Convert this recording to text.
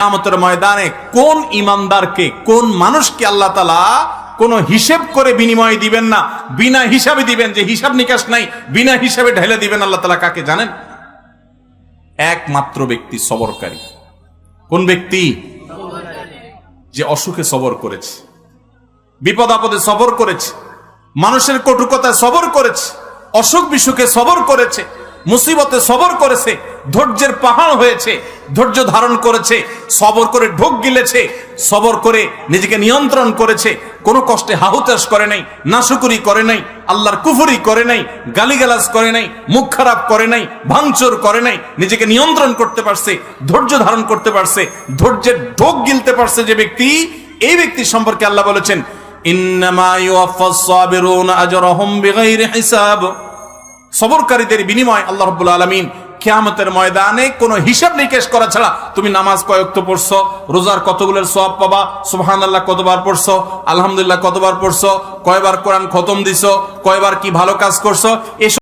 কিয়ামতের ময়দানে কোন ইমানদারকে, কোন মানুষকে আল্লাহ তালা কোন হিসেব করে বিনিময় দিবেন না, বিনা হিসাবে দিবেন যে হিসাব নিকাশ নাই, বিনা হিসাবে ঢেলে দিবেন আল্লাহ তালা কাকে জানেন? একমাত্র ব্যক্তি সবরকারী। কোন ব্যক্তি? যে অসুখে সবর করেছে বিপদ আপদে সবর করেছে, মানুষের কটুকতায় সবর করেছে অসুখ বিসুখে সবর করেছে, মুসিবতে সবর করেছে, ধৈর্যের পাহাড় হয়েছে ধৈর্য ধারণ করেছে, সবর করে ঢোক গিলেছে, সবর করে নিজেকে নিয়ন্ত্রণ করেছে, কোনো কষ্টে হাহুতাস করে নাই, নাশুকুরি করে নাই, আল্লাহর কুফুরি করে নাই, গালিগালাজ করে নাই, মুখ খারাপ করে নাই, ভাঙচুর করে নাই, নিজেকে নিয়ন্ত্রণ করতে পারছে, ধৈর্য ধারণ করতে পারছে, ধৈর্যের ঢোক গিলতে পারছে যে ব্যক্তি, এই ব্যক্তি সম্পর্কে আল্লাহ বলেছেন সবরকারীদের বিনিময় আল্লাহ রাব্বুল আলামিন কিয়ামতের ময়দানে কোনো হিসাব নিকেশ করা ছাড়া তুমি নামাজ কয়েক তো পড়ছো? রোজার কতগুলোর সব পাবা? সুহান আল্লাহ কতবার পড়ছো? আলহামদুলিল্লাহ, কতবার পড়ছো? কয়বার কোরআন খতম দিছো? কয়বার কি ভালো কাজ করছ? এসব